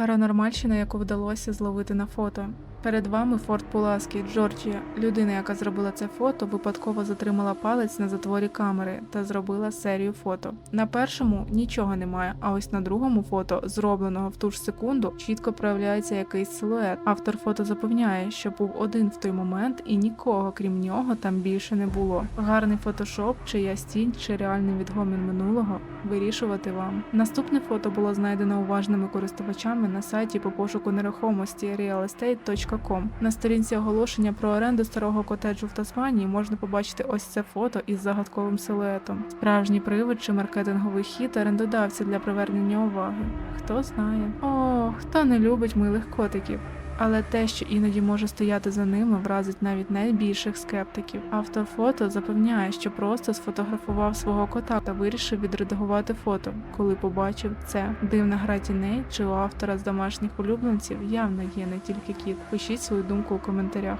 Паранормальщина, яку вдалося зловити на фото. Перед вами Форт Пуласки, Джорджія. Людина, яка зробила це фото, випадково затримала палець на затворі камери та зробила серію фото. На першому нічого немає, а ось на другому фото, зробленого в ту ж секунду, чітко проявляється якийсь силует. Автор фото запевняє, що був один в той момент і нікого крім нього там більше не було. Гарний фотошоп, чиясь тінь чи реальний відгомін минулого вирішувати вам. Наступне фото було знайдено уважними користувачами на сайті по пошуку нерухомості realestate.com. На сторінці оголошення про оренду старого котеджу в Тасманії можна побачити ось це фото із загадковим силуетом. Справжній привид чи маркетинговий хід орендодавця для привернення уваги. Хто знає? О, хто не любить милих котиків. Але те, що іноді може стояти за ними, вразить навіть найбільших скептиків. Автор фото запевняє, що просто сфотографував свого кота та вирішив відредагувати фото, коли побачив це. Дивна гра тіней чи у автора з домашніх улюбленців явно є не тільки кіт. Пишіть свою думку у коментарях.